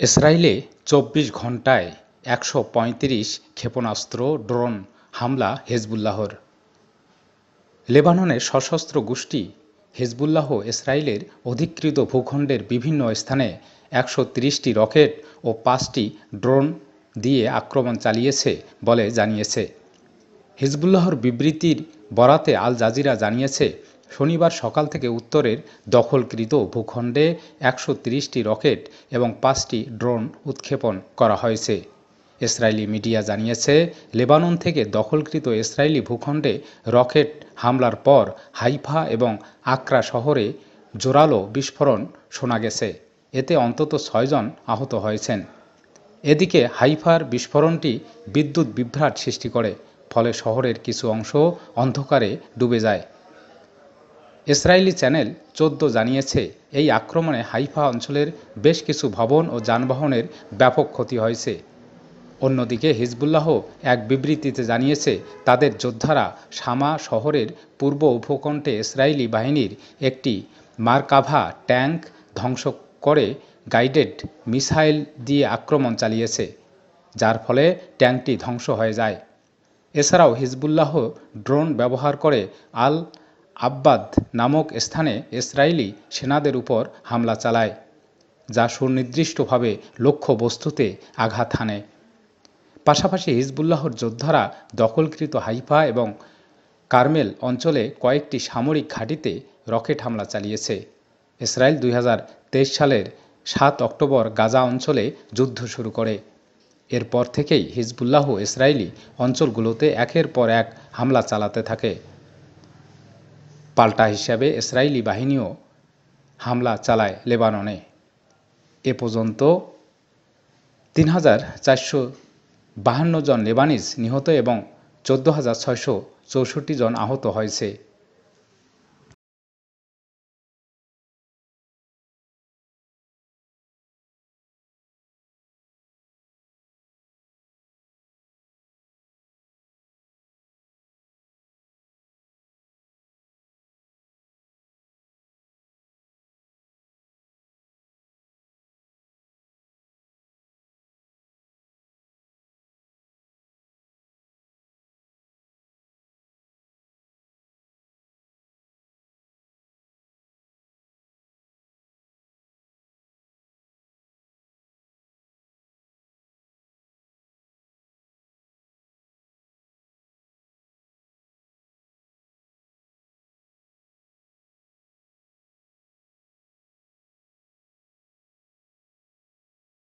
ইসরায়েলে চব্বিশ ঘণ্টায় একশো পঁয়ত্রিশ ক্ষেপণাস্ত্র, ড্রোন হামলা হেজবুল্লাহর। লেবাননের সশস্ত্র গোষ্ঠী হেজবুল্লাহ ইসরায়েলের অধিকৃত ভূখণ্ডের বিভিন্ন স্থানে একশো ত্রিশটি রকেট ও পাঁচটি ড্রোন দিয়ে আক্রমণ চালিয়েছে বলে জানিয়েছে। হিজবুল্লাহর বিবৃতির বরাতে আল জাজিরা জানিয়েছে শনিবার সকাল থেকে উত্তরের দখলকৃত ভূখণ্ডে একশো ত্রিশটি রকেট এবং পাঁচটি ড্রোন উৎক্ষেপণ করা হয়েছে। ইসরায়েলি মিডিয়া জানিয়েছে, লেবানন থেকে দখলকৃত ইসরায়েলি ভূখণ্ডে রকেট হামলার পর হাইফা এবং আকরা শহরে জোরালো বিস্ফোরণ শোনা গেছে। এতে অন্তত ছয়জন আহত হয়েছেন। এদিকে হাইফার বিস্ফোরণটি বিদ্যুৎ বিভ্রাট সৃষ্টি করে, ফলে শহরের কিছু অংশ অন্ধকারে ডুবে যায়। ইসরায়েলি চ্যানেল চোদ্দ জানিয়েছে, এই আক্রমণে হাইফা অঞ্চলের বেশ কিছু ভবন ও যানবাহনের ব্যাপক ক্ষতি হয়েছে। অন্যদিকে হিজবুল্লাহ এক বিবৃতিতে জানিয়েছে, তাদের যোদ্ধারা সামা শহরের পূর্ব উপকণ্ঠে ইসরায়েলি বাহিনীর একটি মার্কাভা ট্যাঙ্ক ধ্বংস করে গাইডেড মিসাইল দিয়ে আক্রমণ চালিয়েছে, যার ফলে ট্যাঙ্কটি ধ্বংস হয়ে যায়। এছাড়াও হিজবুল্লাহ ড্রোন ব্যবহার করে আল আব্বাদ নামক স্থানে ইসরায়েলি সেনাদের উপর হামলা চালায়, যা সুনির্দিষ্টভাবে লক্ষ্যবস্তুতে আঘাত হানে। পাশাপাশি হিজবুল্লাহর যোদ্ধারা দখলকৃত হাইফা এবং কার্মেল অঞ্চলে কয়েকটি সামরিক ঘাঁটিতে রকেট হামলা চালিয়েছে। ইসরায়েল দুই হাজার তেইশ সালের সাত অক্টোবর গাজা অঞ্চলে যুদ্ধ শুরু করে। এরপর থেকেই হিজবুল্লাহ ইসরায়েলি অঞ্চলগুলোতে একের পর এক হামলা চালাতে থাকে। পাল্টা হিসাবে ইসরায়েলি বাহিনীও হামলা চালায় লেবাননে। এ পর্যন্ত তিন হাজার চারশো বাহান্ন জন লেবানিজ নিহত এবং চোদ্দ হাজার ছয়শো চৌষট্টি জন আহত হয়েছে।